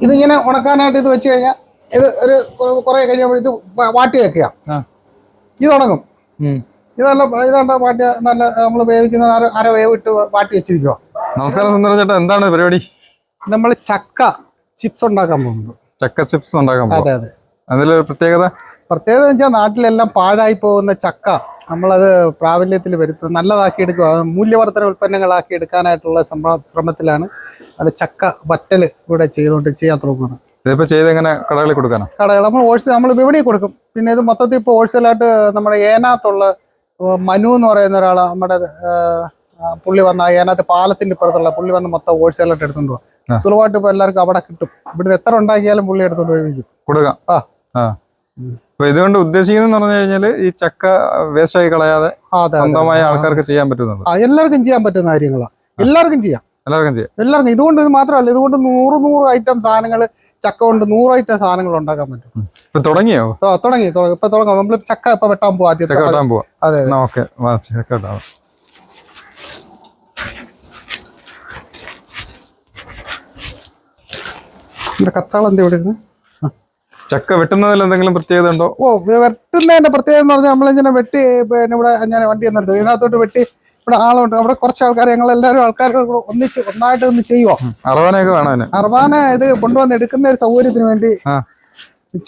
ഇതിങ്ങനെ ഉണക്കാനായിട്ട് ഇത് വെച്ച് കഴിഞ്ഞാൽ ഇത് ഒരു കുറെ- ഇത് വാട്ടി വെക്കുക. ഇത് ഉണങ്ങും. ഇത് ഇതല്ല ഇതുണ്ടോ വാട്ടി നല്ല നമ്മൾ വേവിക്കുന്ന അര അര വേവ് ഇട്ട് വാട്ടി വെച്ചിരിക്കുക നമസ്കാരം സുന്ദര ചേട്ടാ എന്താണ് പരിപാടി? നമ്മൾ ചക്ക ചിപ്സ് ഉണ്ടാക്കാൻ പോകുന്നു. ചക്ക ചിപ്സ് ഉണ്ടാക്കാൻ അതെ അതെ. അതിലൊരു പ്രത്യേകത? പ്രത്യേകത വെച്ചാൽ നാട്ടിലെല്ലാം പാഴായി പോകുന്ന ചക്ക നമ്മളത് പ്രാബല്യത്തിൽ വരുത്തുക നല്ലതാക്കി എടുക്കുക മൂല്യവർദ്ധന ഉൽപ്പന്നങ്ങളാക്കി എടുക്കാനായിട്ടുള്ള ശ്രമ ശ്രമത്തിലാണ് അത് ചക്ക വറ്റൽ ഇവിടെ ചെയ്തുകൊണ്ട് ചെയ്യാൻ തുടങ്ങുന്നത്. ഇതിപ്പോൾ ചെയ്ത് എങ്ങനെ കടകളിൽ കൊടുക്കാനോ? കടകൾ നമ്മൾ ഹോൾസെയിൽ നമ്മൾ വിപണിയിൽ കൊടുക്കും. പിന്നെ ഇത് മൊത്തത്തിൽ ഇപ്പോൾ ഹോൾസെയിലായിട്ട് നമ്മുടെ ഏനാത്തുള്ള മനു എന്ന് പറയുന്ന ഒരാൾ നമ്മുടെ പുള്ളി വന്ന ഏനാത്ത് പാലത്തിന്റെ ഇപ്പുറത്തുള്ള പുള്ളി വന്ന് മൊത്തം ഹോൾസെയിലായിട്ട് എടുത്തുകൊണ്ട് പോകാം സുലഭമായിട്ട് ഇപ്പോൾ എല്ലാവർക്കും അവിടെ കിട്ടും. ഇവിടുന്ന് എത്ര ഉണ്ടാക്കിയാലും പുള്ളി എടുത്തുകൊണ്ട് പോയി കൊടുക്കാം. ആ. അപ്പൊ ഇതുകൊണ്ട് ഉദ്ദേശിക്കുന്നത് പറഞ്ഞു കഴിഞ്ഞാൽ ഈ ചക്ക വേസ്റ്റ് ആയി കളയാതെ സ്വന്തമായി ആൾക്കാർക്ക് ചെയ്യാൻ പറ്റുന്നുണ്ട്. എല്ലാവർക്കും ചെയ്യാൻ പറ്റുന്ന കാര്യങ്ങളാണ് എല്ലാവർക്കും ചെയ്യാം. എല്ലാവർക്കും ചെയ്യാം. എല്ലാവർക്കും ഇതുകൊണ്ട് ഇത് മാത്രമല്ല ഇതുകൊണ്ട് നൂറ് നൂറ് ഐറ്റം സാധനങ്ങൾ ചക്ക കൊണ്ട് നൂറ് ഐറ്റം സാധനങ്ങൾ ഉണ്ടാക്കാൻ പറ്റും. ഇപ്പൊ തുടങ്ങിയോ? തുടങ്ങി ഇപ്പൊ തുടങ്ങാം. നമ്മൾ ചക്ക ഇപ്പൊ വെട്ടാൻ പോവാ ചക്ക വെട്ടാൻ പോവാ. അതെ ഓക്കെ. ചക്ക വെട്ടാം. ഇവിടെ? ചക്ക വെട്ടുന്നതിൽ എന്തെങ്കിലും പ്രത്യേകത ഉണ്ടോ? ഓ വെട്ടുന്നതിന്റെ പ്രത്യേകത എന്ന് പറഞ്ഞാൽ നമ്മളിങ്ങനെ വെട്ടി പിന്നെ ഇവിടെ ഞാൻ വണ്ടി നിർത്തും ഇതിനകത്തോട്ട് വെട്ടി ഇവിടെ ആളുണ്ട്. അവിടെ കുറച്ച് ആൾക്കാർ ഞങ്ങൾ എല്ലാവരും ആൾക്കാർ ഒന്നിച്ച് ഒന്നായിട്ട് ഒന്ന് ചെയ്യുവോ? അറവാനൊക്കെ വേണം അറവാന ഇത് കൊണ്ടുവന്ന് എടുക്കുന്ന ഒരു സൗകര്യത്തിന് വേണ്ടി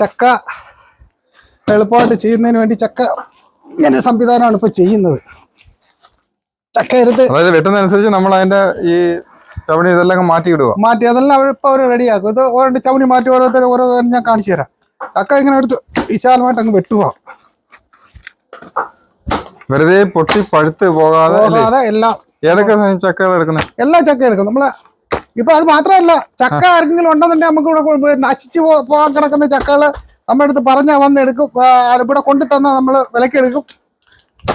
ചക്ക എളുപ്പമായിട്ട് ചെയ്യുന്നതിന് വേണ്ടി ചക്ക ഇങ്ങനെ സംവിധാനമാണ് ഇപ്പൊ ചെയ്യുന്നത്. ചക്ക എടുത്ത് വെട്ടുന്നതനുസരിച്ച് നമ്മൾ അതിന്റെ ഈ ചവണി ഇതെല്ലാം മാറ്റി ഇടുക മാറ്റി അതെല്ലാം അവർ ഇപ്പൊ അവർ റെഡിയാക്കും. ഇത് ഓരോ ചവണി മാറ്റി ഓരോരുത്തർ ഓരോ ഞാൻ കാണിച്ചു തരാം. ചക്ക ഇങ്ങനെ എടുത്ത് വിശാലമായിട്ട് അങ്ങ് വെട്ടുക. വെറുതെ പൊട്ടി പഴുത്ത് പോകാതെ? പോകാതെ എല്ലാം ഏതൊക്കെ ചക്കകൾ എടുക്കുന്നത് എല്ലാ ചക്ക എടുക്കും. നമ്മൾ ഇപ്പൊ അത് മാത്രമല്ല ചക്ക ആർക്കെങ്കിലും ഉണ്ടെന്നുണ്ടെങ്കിൽ നമുക്ക് ഇവിടെ നശിച്ചു പോകാൻ കിടക്കുന്ന ചക്കകൾ നമ്മുടെ അടുത്ത് പറഞ്ഞാൽ വന്ന് എടുക്കും. ഇവിടെ കൊണ്ടു തന്നാൽ നമ്മൾ വിലക്ക് എടുക്കും.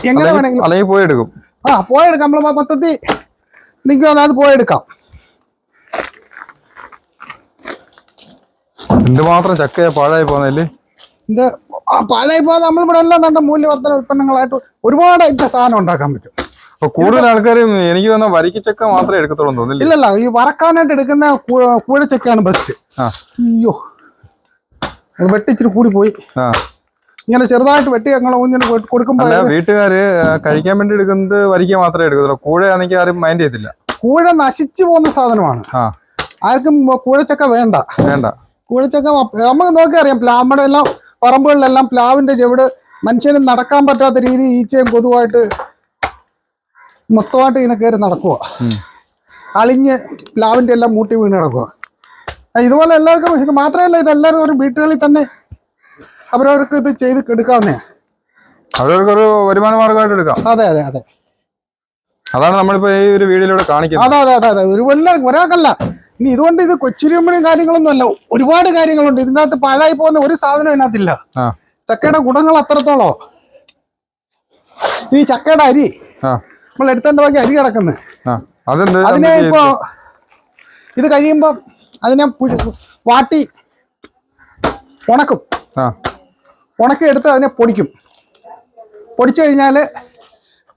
എങ്ങനെ വേണമെങ്കിലും. അല്ലെങ്കിൽ പോയി എടുക്കും. ആ പോയെടുക്കാം നമ്മൾ മൊത്തത്തിൽ നിൽക്കുക അത് പോയെടുക്കാം എന്തുമാത്രം ചക്കയ പാഴായി പോകുന്നല്ലേ ഇത് പഴയ ഇപ്പോൾ നമ്മളിവിടെ എല്ലാം നല്ല മൂല്യവർദ്ധന ഉൽപ്പന്നങ്ങളായിട്ട് ഒരുപാട് ഐറ്റം സാധനം ഉണ്ടാക്കാൻ പറ്റും. കൂടുതൽ ആൾക്കാരും എനിക്ക് വന്ന വരിക്കച്ചക്ക മാത്രമേ എടുക്കത്തുള്ളൂ തോന്നില്ല ഇല്ലല്ല ഈ വറക്കാനായിട്ട് എടുക്കുന്ന കൂഴ ചക്കയാണ് ബെസ്റ്റ് അയ്യോ. വെട്ടിച്ചിരി കൂടി പോയി. ആ. ഇങ്ങനെ ചെറുതായിട്ട് വെട്ടി ഞങ്ങൾ ഊഞ്ഞിട്ട് കൊടുക്കുമ്പോൾ അല്ല വീട്ടുകാര് കഴിക്കാൻ വേണ്ടി എടുക്കുന്നത് വരിക്ക മാത്രമേ എടുക്കത്തുള്ളൂ. കൂഴയാണെങ്കിൽ ആരും മൈൻഡ് ചെയ്തില്ല കൂഴ നശിച്ചു പോകുന്ന സാധനമാണ്. ആർക്കും കൂഴച്ചക്ക വേണ്ട. വേണ്ട. കൂഴച്ചക്ക നമുക്ക് നോക്കിയറിയാം അറിയാം. പ്ലാ- നമ്മുടെ എല്ലാം പറമ്പുകളിലെല്ലാം പ്ലാവിന്റെ ചെവിട് മനുഷ്യന് നടക്കാൻ പറ്റാത്ത രീതി ഈച്ചയും പൊതുവായിട്ട് മൊത്തമായിട്ട് ഇങ്ങനെ കയറി നടക്കുക. അളിഞ്ഞ് പ്ലാവിന്റെ എല്ലാം മൂട്ടി വീണ് കിടക്കുക ഇതുപോലെ എല്ലാവർക്കും ഇത് മാത്രമല്ല ഇതെല്ലാവരും ഒരു വീട്ടുകളിൽ തന്നെ അവരവർക്ക് ഇത് ചെയ്ത് എടുക്കാവുന്നേ അവരവർക്കൊരു വരുമാന മാർഗമായിട്ട് എടുക്കാം. അതെ അതെ അതെ. അതാണ് നമ്മളിപ്പോ ഈ ഒരു വീഡിയോയിലൂടെ കാണിക്കുന്നത്. അതെ അതെ അതെ അതെ. ഒരു എല്ലാവർക്കും ഒരാൾക്കല്ല. ഇനി ഇതുകൊണ്ട് ഇത് കൊച്ചുരിയമ്മനും കാര്യങ്ങളൊന്നും അല്ല. ഒരുപാട് കാര്യങ്ങളുണ്ട്. ഇതിനകത്ത് പാഴായി പോകുന്ന ഒരു സാധനം ഇതിനകത്തില്ല. ചക്കയുടെ ഗുണങ്ങൾ അത്രത്തോളോ? ഇനി ചക്കയുടെ അരി. നമ്മൾ എടുത്തതിന്റെ ബാക്കി അരി കിടക്കുന്നത് അതിനെ ഇപ്പോ ഇത് കഴിയുമ്പോ അതിനെ വാട്ടി ഉണക്കും. ഉണക്കി എടുത്ത് അതിനെ പൊടിക്കും. പൊടിച്ചു കഴിഞ്ഞാൽ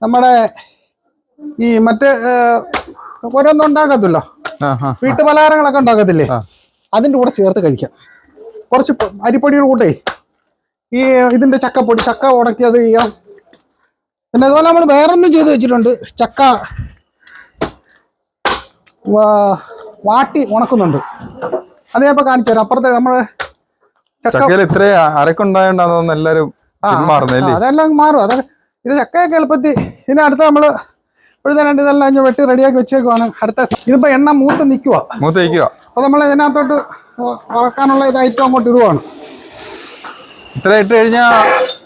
നമ്മുടെ ഈ മറ്റ് ഓരോന്നും ഉണ്ടാക്കത്തില്ലോ വീട്ടുപലഹാരങ്ങളൊക്കെ ഉണ്ടാക്കത്തില്ലേ? അതിന്റെ അതിന്റെ കൂടെ ചേർത്ത് കഴിക്കാം. കുറച്ച് അരിപ്പൊടികൾ കൂട്ടേ ഈ ഇതിന്റെ ചക്കപ്പൊടി ചക്ക ഉണക്കി അത് ചെയ്യാം. പിന്നെ അതുപോലെ നമ്മൾ വേറൊന്നും ചെയ്ത് വെച്ചിട്ടുണ്ട്. ചക്ക വാട്ടി ഉണക്കുന്നുണ്ട്. അത് ഞാൻ ഇപ്പൊ കാണിച്ചു തരാം. അപ്പുറത്തെ നമ്മൾ ചക്ക ചക്കയിൽ ഇത്ര എല്ലാരും അതെല്ലാം മാറും. അതൊക്കെ ഇത് ചക്കയൊക്കെ എളുപ്പത്തിൽ ഇതിനടുത്ത് ഇപ്പോഴത്തെ ഇതെല്ലാം ഇഞ്ഞ് വെട്ടി റെഡിയാക്കി വെച്ചേക്കുവാണ്. അടുത്ത ഇതിപ്പോ എണ്ണ മൂത്ത് നിൽക്കുക മൂത്ത് നിൽക്കുക അപ്പൊ നമ്മൾ ഇതിനകത്തോട്ട് വറക്കാനുള്ള ഇത് ഐറ്റം അങ്ങോട്ട് ഇടുവാണ്. ഇത്ര ഇട്ട് കഴിഞ്ഞാൽ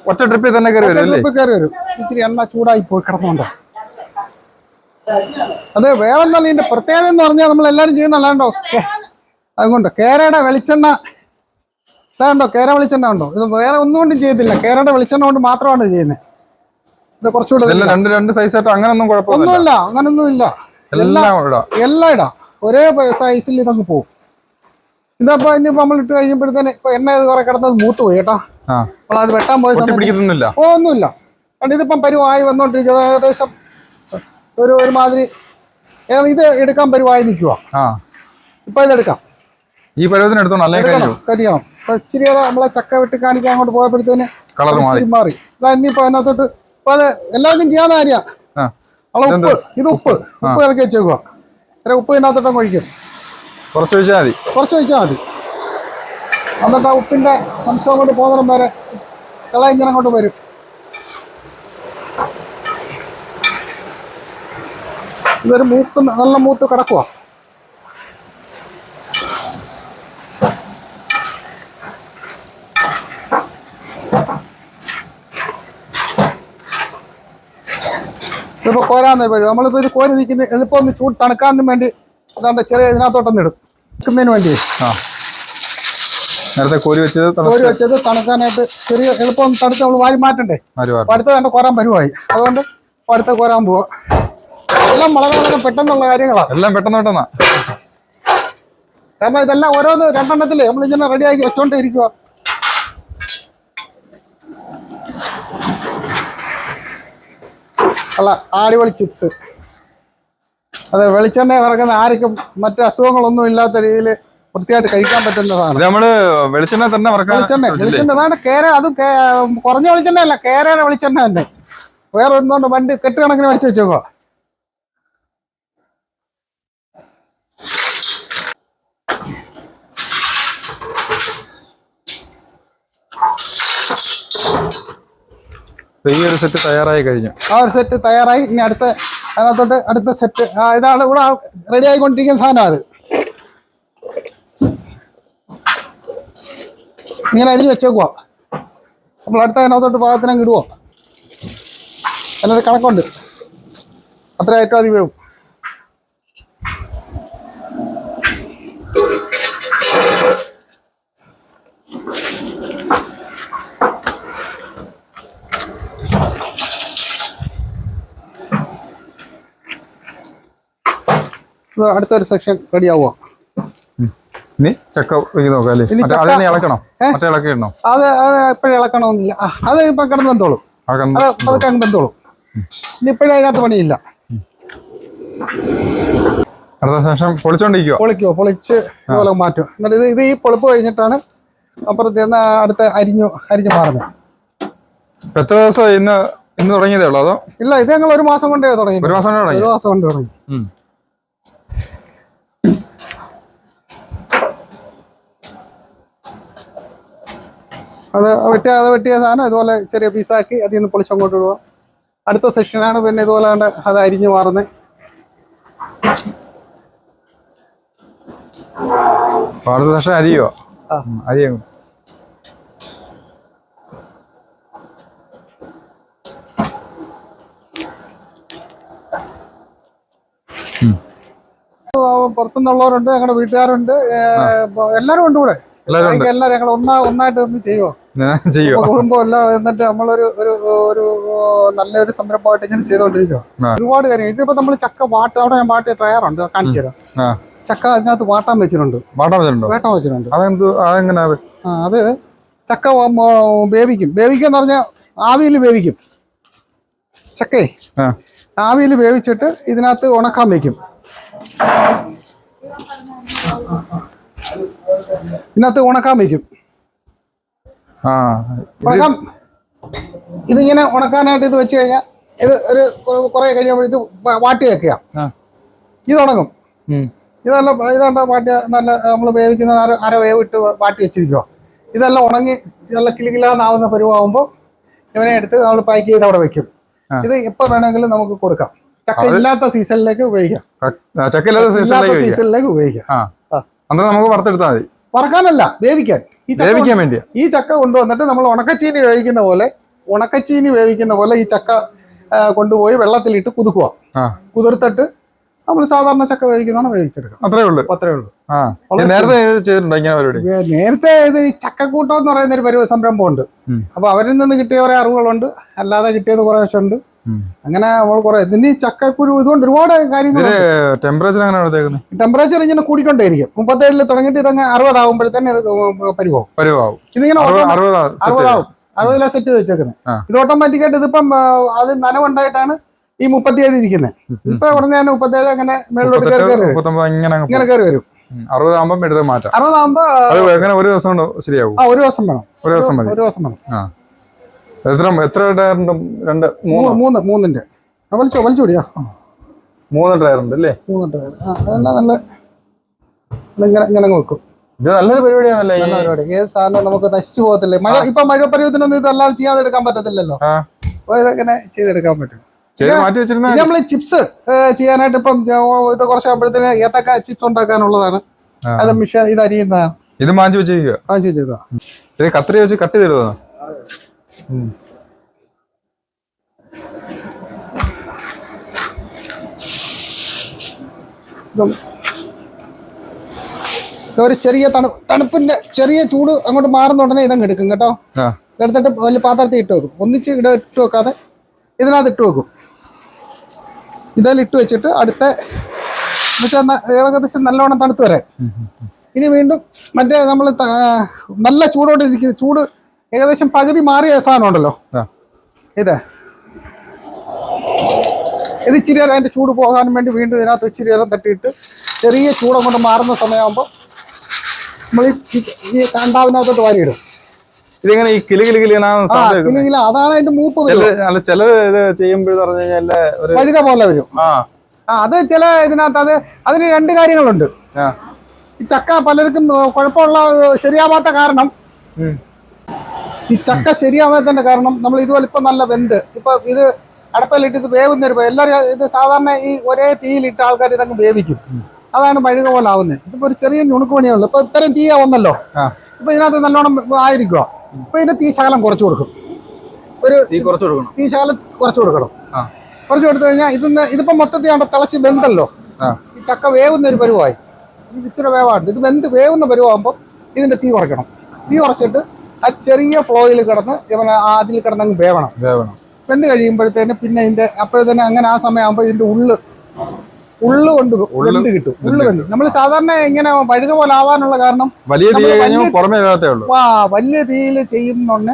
ഒറ്റ ട്രിപ്പിൽ തന്നെ കയറി വരും ട്രിപ്പ് കയറി വരും. ഇത്തിരി എണ്ണ ചൂടായി പോയി കിടന്നുകൊണ്ട് അതെ വേറെ എന്താ ഇതിന്റെ പ്രത്യേകത എന്ന് പറഞ്ഞാൽ നമ്മൾ എല്ലാവരും ചെയ്യുന്നല്ലാണ്ടോ അതുകൊണ്ട് കേരയുടെ വെളിച്ചെണ്ണ ഇതാണ്ടോ? കേര വെളിച്ചെണ്ണ ഉണ്ടോ? ഇത് വേറെ ഒന്നുകൊണ്ടും ചെയ്യത്തില്ല. കേരയുടെ വെളിച്ചെണ്ണ കൊണ്ട് മാത്രമാണ് ചെയ്യുന്നത്. കുറച്ചുകൂടെ രണ്ട് രണ്ട് സൈസായിട്ട് അങ്ങനൊന്നും കുഴപ്പമൊന്നുമില്ല. ഒന്നുമില്ല അങ്ങനൊന്നും ഇല്ല. എല്ലാം ഇടാം എല്ലാം ഇടാം. ഒരേ സൈസിൽ ഇതങ്ങ് പോകും ഇതപ്പോ ഇനിയിപ്പോ നമ്മൾ ഇട്ട് കഴിയുമ്പോഴത്തേന് ഇപ്പൊ എണ്ണ ഇത് കുറെ കിടന്നത് മൂത്ത് പോയി കേട്ടോ. അപ്പോൾ അത് വെട്ടാൻ പോയ സമയത്ത് ഓ ഒന്നുമില്ല. കാരണം ഇതിപ്പം പരുവായി വന്നോണ്ടിരിക്കുന്നത് ഏകദേശം ഒരു ഒരുമാതിരി ഇത് എടുക്കാൻ പരുവായി നിൽക്കുക ഇപ്പൊ ഇതെടുക്കാം ഈ പരുവത്തിന് എടുത്തോണം അല്ലെങ്കിൽ കരിയണം. ഇച്ചിരി നമ്മളെ ചക്ക വെട്ടി കാണിക്കാൻ അങ്ങോട്ട് പോയപ്പോഴത്തേന് കളർ മാറി. ഇതാ ഇനിയിപ്പോ അതിനകത്തോട്ട് ഇപ്പൊ അത് എല്ലാവർക്കും ചെയ്യാൻ കാര്യ. ആ. ഉപ്പ്. ഇത് ഉപ്പ്. ഉപ്പ്. ഇറക്കി വെച്ചേക്കുക ഇത്ര ഉപ്പ് ഇതിനകത്തോട്ടം കഴിക്കും കുറച്ച് ഒഴിച്ചാൽ മതി. കുറച്ച് ഒഴിച്ചാൽ മതി. എന്നിട്ട് ആ ഉപ്പിന്റെ അംശം കൊണ്ട് പോകുന്നിടം വരെ കള ഇങ്ങനെ അങ്ങോട്ട് വരും. ഇതൊരു മൂത്ത് നല്ല മൂത്ത് കിടക്കുക ഇതിപ്പോ കോരാന്ന് വരും നമ്മളിപ്പോ ഇത് കോരി നിൽക്കുന്ന എളുപ്പം ഒന്ന് ചൂട് തണുക്കാനും വേണ്ടി അതാണ്ട് ചെറിയ ഇതിനകത്തോട്ടൊന്ന് ഇടും. നിൽക്കുന്നതിന് വേണ്ടി. ആ. നേരത്തെ കോരി വെച്ചത് കോരി വെച്ചത് തണുക്കാനായിട്ട് ചെറിയ എളുപ്പം തണുത്ത് നമ്മൾ വാരി മാറ്റണ്ടേ? അടുത്ത കണ്ട് കോരാൻ പരുവായി അതുകൊണ്ട് അടുത്ത കോരാൻ പോവാ. എല്ലാം വളരെ വളരെ പെട്ടെന്നുള്ള കാര്യങ്ങളാണ് എല്ലാം പെട്ടെന്ന് പെട്ടെന്നാ. കാരണം ഇതെല്ലാം ഓരോന്ന് രണ്ടെണ്ണത്തിൽ നമ്മൾ ഇങ്ങനെ റെഡിയാക്കി വെച്ചോണ്ടേ ഇരിക്കുക അല്ല അടിപൊളി ചിപ്സ് അതെ വെളിച്ചെണ്ണ ഇറങ്ങുന്ന ആർക്കും മറ്റു അസുഖങ്ങളൊന്നും ഇല്ലാത്ത രീതിയിൽ വൃത്തിയായിട്ട് കഴിക്കാൻ പറ്റുന്നതാണ് നമ്മൾ വെളിച്ചെണ്ണ തന്നെ വെളിച്ചെണ്ണ? വെളിച്ചെണ്ണ അതാണ് കേര അതും കുറഞ്ഞ വെളിച്ചെണ്ണ അല്ല കേരയുടെ വെളിച്ചെണ്ണ തന്നെ. വേറെ ഒന്നുകൊണ്ട് വണ്ടി കെട്ടുകണക്കിന് മേടിച്ച് വെച്ചേക്കോ ഈ ഒരു സെറ്റ് തയ്യാറായി കഴിഞ്ഞു. ആ ഒരു സെറ്റ് തയ്യാറായി. ഇനി അടുത്ത അതിനകത്തോട്ട് അടുത്ത സെറ്റ് ഇതാണ് ഇവിടെ റെഡി ആയിക്കൊണ്ടിരിക്കുന്ന സാധനം അത്. ഇങ്ങനെ അരിഞ്ഞ് വെച്ചേക്കുക നമ്മൾ അടുത്ത അതിനകത്തോട്ട് പാകത്തിനങ്ങ് ഇടുവോ? അതിനൊരു കണക്കുണ്ട്. അത്ര ഏറ്റവും അധികം വേവും ഇത് അടുത്തൊരു സെക്ഷൻ റെഡി ആവുക. ഇനി ചക്ക നോക്കാം അല്ലേ? അതിനെ ഇളക്കണോ? മറ്റേ ഇളക്കി ഇടണോ? അത് അത് എപ്പോഴും ഇളക്കണമെന്നില്ല. അത് ഇപ്പൊ കിടന്നു വെന്തോളും. ആ അതൊക്കെ അങ്ങ് വെന്തോളും. ഇനി ഇപ്പോഴും അതിനകത്ത് പണിയില്ല. അടുത്ത ശേഷം പൊളിച്ചോണ്ടിരിക്കുവോ. പൊളിക്കോ പൊളിച്ച് ഇതുപോലെ മാറ്റും എന്നിട്ട് ഇത് ഇത് ഈ പൊളിപ്പ് കഴിഞ്ഞിട്ടാണ് അപ്പുറത്ത് അടുത്ത അരിഞ്ഞു അരിഞ്ഞു മാറുന്നത്. എത്ര ദിവസം ഇന്ന് ഇന്ന് തുടങ്ങിയതേ ഉള്ളൂ അതോ? ഇല്ല ഇത് ഞങ്ങൾ ഒരു മാസം കൊണ്ടേ തുടങ്ങി ഒരു മാസം കൊണ്ട് തുടങ്ങി. ഒരു മാസം കൊണ്ട് തുടങ്ങി. അത് വെട്ടിയ അത് വെട്ടിയ സാധനം ഇതുപോലെ ചെറിയ പീസാക്കി അതിൽ നിന്ന് പൊളിച്ചങ്ങോട്ട് ഇടുക. അടുത്ത സെക്ഷനാണ് പിന്നെ ഇതുപോലെ അത് അരിഞ്ഞു മാറുന്നത് അടുത്ത സെക്ഷൻ അരിയോ. അരിയോ പുറത്തുനിന്നുള്ളവരുണ്ട് ഞങ്ങളുടെ വീട്ടുകാരുണ്ട്. എല്ലാവരും ഉണ്ട് ഇവിടെ. എല്ലാവരും. ഞങ്ങൾ ഒന്നാ ഒന്നായിട്ട് ഒന്ന് ചെയ്യുമോ ചെയ്യോ കുടുംബം എല്ലാം എന്നിട്ട് നമ്മളൊരു ഒരു ഒരു നല്ലൊരു സംരംഭമായിട്ട് ഇങ്ങനെ ചെയ്തുകൊണ്ടിരിക്കുക. ഒരുപാട് കാര്യം ഇതിപ്പോ നമ്മൾ ചക്ക വാട്ട് അവിടെ ഞാൻ വാട്ടിയ ടയറുണ്ട് കാണിച്ചു തരാം. ചക്ക അതിനകത്ത് വാട്ടാൻ വെച്ചിട്ടുണ്ട്. വാട്ടാൻ വെച്ചിട്ടുണ്ട്? വേട്ടാൻ വെച്ചിട്ടുണ്ട്. അതെന്ത് അതെങ്ങനെയാ അത്? അത് ചക്ക വേവിക്കും. വേവിക്കുക എന്ന് പറഞ്ഞാൽ ആവിയിൽ വേവിക്കും. ചക്കേ. ആവിയിൽ വേവിച്ചിട്ട് ഇതിനകത്ത് ഉണക്കാൻ വെക്കും. ഇതിനകത്ത് ഉണക്കാൻ വയ്ക്കും. ആ ഉണക്കാൻ ഇതിങ്ങനെ ഉണക്കാനായിട്ട് ഇത് വെച്ച് കഴിഞ്ഞാൽ ഇത് ഒരു കുറെ- കഴിയുമ്പോൾ ഇത് വാട്ടി വെക്കുക. ഇത് ഉണങ്ങും ഇതല്ല ഇതാണ്ട് വാട്ടിയ നല്ല നമ്മൾ വേവിക്കുന്ന അര അര വേവിട്ട് വാട്ടി വെച്ചിരിക്കുക ഇതെല്ലാം ഉണങ്ങി നല്ല കിലുകിലാന്നാവുന്ന പരുവാകുമ്പോൾ ഇവനെ എടുത്ത് നമ്മൾ പാക്ക് ചെയ്ത് അവിടെ വെക്കും. ഇത് എപ്പോൾ വേണമെങ്കിലും നമുക്ക് കൊടുക്കാം. ചക്ക ഇല്ലാത്ത സീസണിലേക്ക് ഉപയോഗിക്കാം. ചക്ക ഇല്ലാത്ത സീസണിലേക്ക് ഉപയോഗിക്കാം. അന്നേരം നമുക്ക് വറുത്തെടുത്താൽ മതി. വറക്കാനല്ല വേവിക്കാൻ. ഈ വേവിക്കാൻ വേണ്ടിയാ. ഈ ചക്ക കൊണ്ടുവന്നിട്ട് നമ്മൾ ഉണക്കച്ചീനി വേവിക്കുന്ന പോലെ ഉണക്കച്ചീനി വേവിക്കുന്ന പോലെ ഈ ചക്ക കൊണ്ടുപോയി വെള്ളത്തിലിട്ട് കുതുക്കുക. കുതിർത്തിട്ട് നമ്മൾ സാധാരണ ചക്ക വേവിക്കുന്നതാണ് വേവിച്ചെടുക്കുക അത്രേ ഉള്ളൂ. അത്രേ ഉള്ളൂ. നേരത്തെ ചെയ്തിട്ടുണ്ടോ ഇങ്ങനെ പരിപാടി? നേരത്തെ ഇത് ഈ ചക്കക്കൂട്ടം എന്ന് പറയുന്ന ഒരു പരിപാടി സംരംഭം ഉണ്ട് അപ്പൊ അവരിൽ നിന്ന് കിട്ടിയ കുറെ അറിവുകളുണ്ട്. അല്ലാതെ കിട്ടിയത് കുറെ ഉണ്ട് അങ്ങനെ നമ്മൾ കുറെ ഇതിന് ഈ ചക്കക്കുരു ഇതുകൊണ്ട് ഒരുപാട് കാര്യങ്ങൾ ടെമ്പറേച്ചർ എങ്ങനെ എടുത്തേക്കുന്നത്? ടെമ്പറേച്ചർ ഇങ്ങനെ കൂടിക്കൊണ്ടേയിരിക്കും. മുപ്പത്തേഴിൽ തുടങ്ങിയിട്ട് ഇതങ്ങ് അറുപതാകുമ്പോഴത്തേന് ഇത് പരിവാവും. പരിവാവും. ഇതിങ്ങനെ അറുപതാവും. അറുപതിലാ സെറ്റ് വെച്ചേക്കുന്നത് ഇത് ഓട്ടോമാറ്റിക്കായിട്ട് ഇതിപ്പം അത് നനവുണ്ടായിട്ടാണ് ഈ മുപ്പത്തിയേഴ് ഇരിക്കുന്നത് ഇപ്പൊ ഉടനെ തന്നെ മുപ്പത്തേഴ് അങ്ങനെ മേളിലോട്ട് കയറി കയറി വരും. ഇങ്ങനെ കയറി വരും. അറുപതാകുമ്പം എടുത്ത് മാറ്റാം. അറുപതാകുമ്പോ എങ്ങനെ ഒരു ദിവസം ശരിയാവും? ആ ഒരു ദിവസം വേണം. ഒരു ദിവസം മതി. ഒരു ദിവസം വേണം. എത്ര എത്ര ടയറുണ്ട് രണ്ട് മൂന്ന്? മൂന്ന് മൂന്നിന്റെ വലിച്ചോ വലിച്ചു പിടിയോ? മൂന്ന് ടയറുണ്ട് അല്ലേ? മൂന്ന് ആ അതെല്ലാം നല്ല ഇങ്ങനെ ഇങ്ങനെ വെക്കും. ഇത് നല്ലൊരു പരിപാടിയാണല്ലേ? പരിപാടി. ഏത് സാധനം നമുക്ക് നശിച്ചു പോകത്തില്ലേ? മഴ ഇപ്പൊ മഴ പരുവത്തിനൊന്നും ഇതല്ലാതെ ചെയ്യാതെ എടുക്കാൻ പറ്റത്തില്ലല്ലോ അപ്പൊ ഇതെങ്ങനെ ചെയ്തെടുക്കാൻ പറ്റും. നമ്മൾ ചിപ്സ് ചെയ്യാനായിട്ട് ഇപ്പം ഇത് ഇത് കുറച്ചാകുമ്പോഴത്തേന് ഏത്തക്ക ചിപ്സ് ഉണ്ടാക്കാനുള്ളതാണ്. അത് മിഷ ഇത് അരിയുന്നതാണ്. ഇത് മാഞ്ചി വെച്ചിരിക്കുക മാഞ്ചി ഇത് കത്രി വെച്ച് കട്ട് ചെയ്തിടുന്നോ ഒരു ചെറിയ തണു തണുപ്പിന്റെ ചെറിയ ചൂട് അങ്ങോട്ട് മാറുന്ന ഉടനെ ഇതങ്ങ് എടുക്കും കേട്ടോ. എടുത്തിട്ട് വലിയ പാത്രത്തിൽ ഇട്ട് വെക്കും. ഒന്നിച്ച് ഇട ഇട്ട് വെക്കാതെ ഇതിനകത്ത് ഇട്ട് വെക്കും. ഇതിൽ ഇട്ട് വെച്ചിട്ട് അടുത്ത എന്നുവെച്ചാൽ ഏകദേശം നല്ലോണം തണുത്ത് വരാൻ. ഇനി വീണ്ടും മറ്റേ നമ്മൾ നല്ല ചൂടോടെ ഇരിക്കുന്ന ചൂട് ഏകദേശം പകുതി മാറിയ സാധനം ഉണ്ടല്ലോ. ഇത്. ഇത് ഇച്ചിരി നേരം അതിന്റെ ചൂട് പോകാനും വേണ്ടി വീണ്ടും ഇതിനകത്ത് ഇച്ചിരി നേരം തട്ടിയിട്ട് ചെറിയ ചൂടം കൊണ്ട് മാറുന്ന സമയമാകുമ്പോൾ നമ്മൾ ഈ കാണ്ടാവിനകത്തോട്ട് വാരിയിടും. ഇതിങ്ങനെ ഈ കിലി കിലി കിലിയാണ് അതാണ് അതിന്റെ മൂപ്പ് ചില അല്ല ചിലർ ഇത് ചെയ്യുമ്പോൾ പറഞ്ഞു കഴിഞ്ഞാൽ ഒരു പോലെ വരും. ആ. അത് ചില ഇതിനകത്ത് അത് അതിന് രണ്ട് കാര്യങ്ങളുണ്ട്. ഈ ചക്ക പലർക്കും കുഴപ്പമുള്ള ശരിയാവാത്ത കാരണം. ഈ ചക്ക ശരിയാവാത്തതിന്റെ കാരണം നമ്മൾ ഇതുപോലെ ഇപ്പൊ നല്ല വെന്ത്. ഇപ്പൊ ഇത് അടപ്പയിലിട്ട് ഇത് വേവുന്ന ഒരു എല്ലാവരും ഇത് സാധാരണ ഈ ഒരേ തീയിലിട്ട ആൾക്കാർ ഇതങ്ങ് വേവിക്കും. അതാണ് വഴുക പോലെ ആവുന്നത്. ഇതിപ്പോ ഒരു ചെറിയ ഞുണുക്ക് പണിയുള്ളൂ ഇപ്പൊ ഇത്തരം തീയാവുന്നല്ലോ ഇപ്പൊ ഇതിനകത്ത് നല്ലോണം ആയിരിക്കുക ഇപ്പൊ ഇതിന്റെ തീ ശകലം കുറച്ച് കൊടുക്കും. ഒരു തീശാലം കുറച്ച് കൊടുക്കണം. കുറച്ചു കൊടുത്തു കഴിഞ്ഞാൽ ഇതിന്ന് ഇതിപ്പോ മൊത്തത്തിൽ അവിടെ തിളച്ച് ബന്ധല്ലോ ഈ ചക്ക വേവുന്ന ഒരു പരുവായി. ഇത് ഇച്ചിരി വേവാണ്ട്. ഇത് ബന്ധ് വേവുന്ന പരുവാകുമ്പോൾ ഇതിന്റെ തീ കുറയ്ക്കണം. തീ കുറച്ചിട്ട് ആ ചെറിയ ഫ്ലോയിൽ കിടന്ന് ഇവനെ അതിൽ കിടന്ന് അങ്ങ് വേവണം. വേവണം. വെന്ത് കഴിയുമ്പോഴത്തേന് പിന്നെ ഇതിന്റെ അപ്പോഴത്തേന് അങ്ങനെ ആ സമയമാകുമ്പോൾ ഇതിന്റെ ഉള്ള് ഉള്ള് കൊണ്ട് വെന്ത് കിട്ടും ഉള്ളു വെന്ത് നമ്മൾ സാധാരണ ഇങ്ങനെ പഴുക പോലെ ആവാനുള്ള കാരണം വലിയ വലിയ- ഉള്ളൂ. തീയിൽ ചെയ്യുന്നുണ്ട്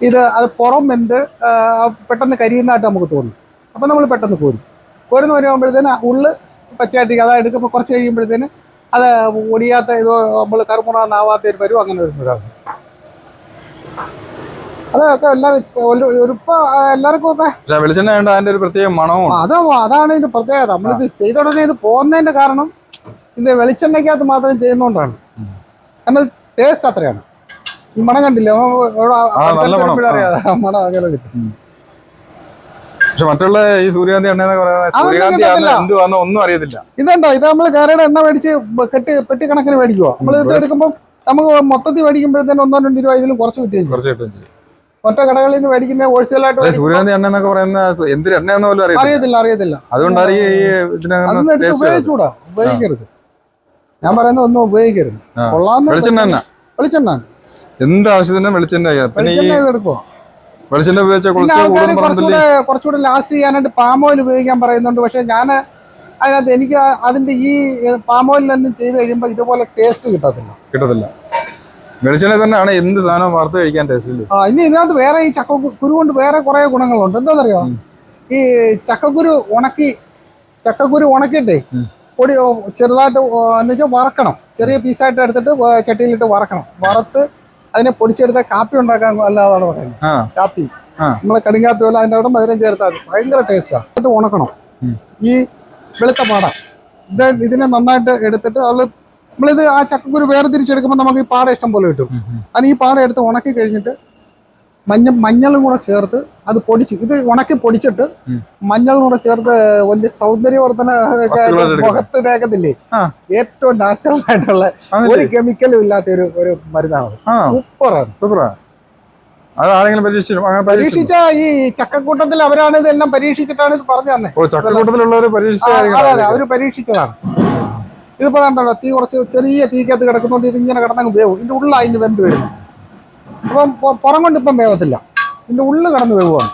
ഇത് അത് പുറം വെന്ത് പെട്ടെന്ന് കരിയുന്നതായിട്ട് നമുക്ക് തോന്നും. അപ്പം നമ്മൾ പെട്ടെന്ന് കോരും. കോരുന്ന വരുമ്പോഴത്തേന് ഉള്ളു പച്ചയായിട്ട് അത് എടുക്കുമ്പോൾ കുറച്ച് കഴിയുമ്പോഴത്തേന് അത് ഒടിയാത്ത ഇതോ നമ്മൾ കറുമുറാന്നാവാത്ത ഒരു വരും അങ്ങനെ ഒരു വരുമ്പോഴാണ് അതൊക്കെ എല്ലാവരും ഇപ്പൊ എല്ലാവർക്കും ഒക്കെ വെളിച്ചെണ്ണ അതിന്റെ ഒരു പ്രത്യേക മണവും അത് അതാണ് ഇതിന്റെ പ്രത്യേകത. നമ്മളിത് ഇത് ഉടനെ ഇത് പോകുന്നതിന്റെ കാരണം ഇത് വെളിച്ചെണ്ണയ്ക്കകത്ത് മാത്രം ചെയ്യുന്നോണ്ടാണ്. കാരണം ടേസ്റ്റ് അത്രയാണ്. ഈ മണം കണ്ടില്ലേ? മണം. അങ്ങനെ കിട്ടും. പക്ഷെ മറ്റുള്ള ഈ സൂര്യകാന്തി എണ്ണ സൂര്യകാന്തി. എന്തുവാന്ന് ഒന്നും അറിയത്തില്ല. ഇതുണ്ടോ? ഇത് നമ്മൾ കയറിയുടെ എണ്ണ മേടിച്ച് കെട്ടി പെട്ടി കണക്കിന് മേടിക്കുവോ നമ്മൾ ഇത് എടുക്കുമ്പോൾ നമുക്ക് മൊത്തത്തിൽ മേടിക്കുമ്പോഴത്തേന് ഒന്നോ രണ്ടോ രൂപ ഇതിലും കുറച്ച് കിട്ടുകയും കുറച്ച് കിട്ടും ചെയ്യും. ഒറ്റ കടകളിൽ നിന്ന് മേടിക്കുന്ന ഹോൾസെയിലായിട്ട് സൂര്യകാന്തി എണ്ണ എന്നൊക്കെ പറയുന്ന എന്തൊരു എണ്ണയെന്ന് പോലും അറിയത്തില്ല. അറിയത്തില്ല അറിയത്തില്ല. അതുകൊണ്ടായിരിക്കും ഈ ഇതിനകത്ത് ഉപയോഗിച്ചൂടാ ഉപയോഗിക്കരുത്. ഞാൻ പറയുന്ന ഒന്നും ഉപയോഗിക്കരുത്. കൊള്ളാന്ന് വെളിച്ചെണ്ണ വെളിച്ചെണ്ണ. എന്ത് ആവശ്യത്തിനും വെളിച്ചെണ്ണ. പിന്നെ ഈ ഉപയോഗിച്ച കുറച്ചുകൂടെ ലാസ്റ്റ് ചെയ്യാനായിട്ട് പാം ഓയിൽ ഉപയോഗിക്കാൻ പറയുന്നുണ്ട്. പക്ഷെ ഞാൻ അതിനകത്ത് എനിക്ക് അതിന്റെ ഈ പാം ഓയിലൊന്നും ചെയ്ത് കഴിയുമ്പോൾ ഇതുപോലെ ടേസ്റ്റ് കിട്ടത്തില്ല. കിട്ടത്തില്ല. വെളിച്ചെണ്ണ തന്നെയാണ് എന്ത് സാധനം വറുത്ത് കഴിക്കാൻ ടേസ്റ്റ് ആ ഇനി ഇതിനകത്ത് വേറെ ഈ ചക്ക കുരു കൊണ്ട് വേറെ കുറെ ഗുണങ്ങളുണ്ട്. എന്താണെന്നറിയോ ഈ ചക്കക്കുരു ഉണക്കി ചക്കക്കുരു ഉണക്കിയിട്ടേ പൊടി ചെറുതായിട്ട് എന്ന് വെച്ചാൽ വറക്കണം. ചെറിയ പീസായിട്ട് എടുത്തിട്ട് ചട്ടിയിലിട്ട് വറക്കണം. വറുത്ത് അതിനെ പൊടിച്ചെടുത്ത കാപ്പി ഉണ്ടാക്കാൻ അല്ലാതാണ് പറയുന്നത്. കാപ്പി. നമ്മളെ കടുങ്കാപ്പി പോലെ അതിന്റെ അവിടെ മധുരം ചേർത്താൽ മതി. ഭയങ്കര ടേസ്റ്റാണ് എന്നിട്ട് ഉണക്കണം. ഈ വെളുത്ത പാട. ഇത് ഇതിനെ നന്നായിട്ട് എടുത്തിട്ട് അത് നമ്മളിത് ആ ചക്കക്കുരു വേറെ തിരിച്ചെടുക്കുമ്പോൾ നമുക്ക് ഈ പാട ഇഷ്ടം പോലെ കിട്ടും. അതിന് ഈ പാട എടുത്ത് ഉണക്കി കഴിഞ്ഞിട്ട് മഞ്ഞ മഞ്ഞളും കൂടെ ചേർത്ത് അത് പൊടിച്ച് ഇത് ഉണക്കി പൊടിച്ചിട്ട് മഞ്ഞളും കൂടെ ചേർത്ത് വലിയ സൗന്ദര്യവർദ്ധന മുഖത്ത് തേക്കത്തില്ലേ ഏറ്റവും നാച്ചുറൽ ആയിട്ടുള്ള ഒരു കെമിക്കലും ഇല്ലാത്ത ഒരു ഒരു മരുന്നാണ് സൂപ്പറാണ്. സൂപ്പറാണ്. പരീക്ഷിച്ചു ഈ ചക്കക്കൂട്ടത്തിൽ അവരാണ് ഇതെല്ലാം പരീക്ഷിച്ചിട്ടാണ് ഇത് പറഞ്ഞു തന്നെ. ചക്കക്കൂട്ടത്തിലുള്ളവർ അവർ പരീക്ഷിച്ചതാണ്. ഇതിപ്പോ കണ്ടോ തീ കുറച്ച് ചെറിയ തീക്കകത്ത് കിടക്കുന്നോണ്ട് ഇത് ഇങ്ങനെ കിടന്നങ്ങ് വേവും. ഇതിന്റെ ഉള്ള അതിന് വെന്ത് വരുന്നത്. അപ്പം പുറം കൊണ്ട് ഇപ്പം വേവത്തില്ല. ഇതിന്റെ ഉള്ളു കടന്ന് വേവുകയാണ്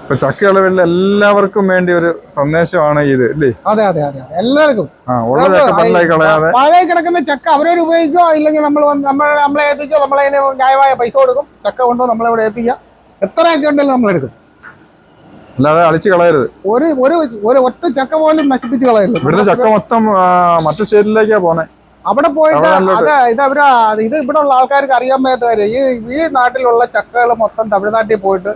ഇപ്പൊ ചക്കയുള്ളവരിൽ എല്ലാവർക്കും വേണ്ടി ഒരു സന്ദേശമാണ് ഇത് അല്ലേ അതെ അതെ അതെ എല്ലാവർക്കും. ചക്ക പഴയ കിടക്കുന്ന ചക്ക അവരോട് ഉപയോഗിക്കോ ഇല്ലെങ്കിൽ നമ്മൾ നമ്മൾ നമ്മളെ നമ്മളെ ഏൽപ്പിക്കോ നമ്മളതിന് ന്യായമായ പൈസ കൊടുക്കും. ചക്ക കൊണ്ടോ നമ്മളെ ഇവിടെ ഏൽപ്പിക്കാം എത്രയൊക്കെ ഉണ്ടെങ്കിലും നമ്മളെടുക്കും. അല്ലാതെ അളിച്ച് കളയരുത്. ഒരു ഒരു ഒരു ഒറ്റ ചക്ക പോലും നശിപ്പിച്ച് കളയരുത്. ഇവിടുത്തെ ചക്ക മൊത്തം മറ്റു സ്റ്റേറ്റിലേക്കാ പോന്നെ അവിടെ പോയിട്ട്. അത് ഇത് അവർ ഇത് ഇവിടെ ഉള്ള ആൾക്കാർക്ക് അറിയാൻ കാര്യം. ഈ ഈ നാട്ടിലുള്ള ചക്കകൾ മൊത്തം തമിഴ്നാട്ടിൽ പോയിട്ട്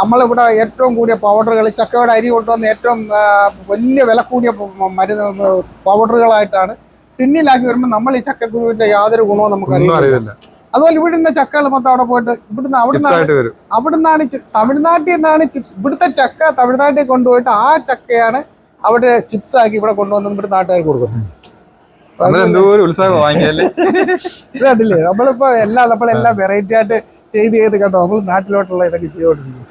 നമ്മളിവിടെ ഏറ്റവും കൂടിയ പൗഡറുകൾ ചക്കയുടെ അരി കൊണ്ടുവന്ന് ഏറ്റവും വലിയ വില കൂടിയ മരുന്ന് പൗഡറുകളായിട്ടാണ് ടിന്നിലാക്കി വരുമ്പോൾ നമ്മൾ ഈ ചക്കക്കുരുവിന്റെ യാതൊരു ഗുണവും നമുക്ക് നമുക്കറിയില്ല അതുപോലെ ഇവിടുന്ന് ചക്കകൾ മൊത്തം അവിടെ പോയിട്ട് ഇവിടുന്ന് അവിടുന്ന് അവിടുന്നാണ് തമിഴ്നാട്ടിൽ നിന്നാണ് ചിപ്സ്. ഇവിടുത്തെ ചക്ക തമിഴ്നാട്ടിൽ കൊണ്ടുപോയിട്ട് ആ ചക്കയാണ് അവിടെ ചിപ്സ് ആക്കി ഇവിടെ കൊണ്ടുവന്ന് ഇവിടെ നാട്ടുകാർക്ക് കൊടുക്കുന്നത്. കണ്ടില്ലേ? നമ്മളിപ്പോ എല്ലാ നമ്മളെല്ലാം വെറൈറ്റി ആയിട്ട് ചെയ്ത് ചെയ്ത് കേട്ടോ നമ്മൾ നാട്ടിലോട്ടുള്ള ഇതൊക്കെ ചെയ്തോണ്ടിരിക്കും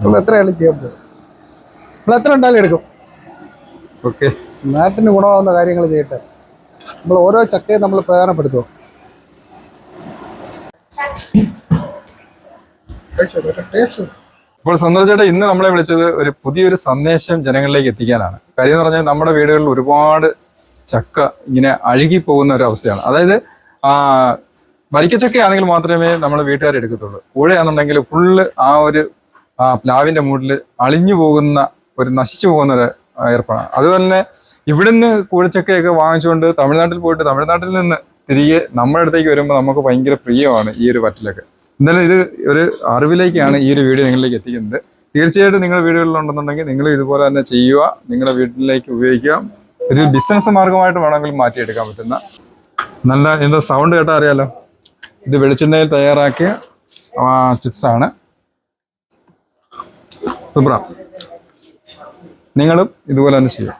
നമ്മൾ എത്രയാണ് ചെയ്യാൻ പോകും നമ്മൾ എത്ര ഉണ്ടായാലും എടുക്കും. നാട്ടിന് ഗുണമാവുന്ന കാര്യങ്ങൾ ചെയ്യട്ടെ. നമ്മൾ ഓരോ ചക്കയും നമ്മൾ പ്രയോജനപ്പെടുത്തുമോ ടേസ്റ്റ് ഇപ്പോൾ സുന്ദർ ചേട്ടാ ഇന്ന് നമ്മളെ വിളിച്ചത് ഒരു പുതിയൊരു സന്ദേശം ജനങ്ങളിലേക്ക് എത്തിക്കാനാണ്. കാര്യം എന്ന് പറഞ്ഞാൽ നമ്മുടെ വീടുകളിൽ ഒരുപാട് ചക്ക ഇങ്ങനെ അഴുകി പോകുന്ന ഒരു അവസ്ഥയാണ്. അതായത് ആ വരിക്കച്ചക്ക ആണെങ്കിൽ മാത്രമേ നമ്മൾ വീട്ടുകാർ എടുക്കത്തുള്ളൂ. കൂഴയാണെന്നുണ്ടെങ്കിൽ ഫുള്ള് ആ ഒരു പ്ലാവിന്റെ മൂട്ടിൽ അളിഞ്ഞു പോകുന്ന ഒരു നശിച്ചു പോകുന്ന ഒരു ഏർപ്പാടാണ്. അതുപോലെ തന്നെ ഇവിടുന്ന് കൂഴച്ചക്കയൊക്കെ വാങ്ങിച്ചുകൊണ്ട് തമിഴ്നാട്ടിൽ പോയിട്ട് തമിഴ്നാട്ടിൽ നിന്ന് തിരികെ നമ്മുടെ അടുത്തേക്ക് വരുമ്പോൾ നമുക്ക് ഭയങ്കര പ്രിയമാണ് ഈ ഒരു പറ്റിലൊക്കെ എന്തായാലും ഇത് ഒരു അറിവിലേക്കാണ് ഈ ഒരു വീഡിയോ നിങ്ങളിലേക്ക് എത്തിക്കുന്നത്. തീർച്ചയായിട്ടും നിങ്ങളുടെ വീടുകളിലുണ്ടെന്നുണ്ടെങ്കിൽ നിങ്ങൾ ഇതുപോലെ തന്നെ ചെയ്യുക നിങ്ങളുടെ വീട്ടിലേക്ക് ഉപയോഗിക്കുക. ഒരു ബിസിനസ് മാർഗമായിട്ട് വേണമെങ്കിൽ മാറ്റിയെടുക്കാൻ പറ്റുന്ന നല്ല എന്താ സൗണ്ട് കേട്ടാൽ അറിയാലോ? ഇത് വെളിച്ചെണ്ണയിൽ തയ്യാറാക്കിയ ചിപ്സാണ് സൂപ്രാ നിങ്ങളും ഇതുപോലെ തന്നെ ചെയ്യുക.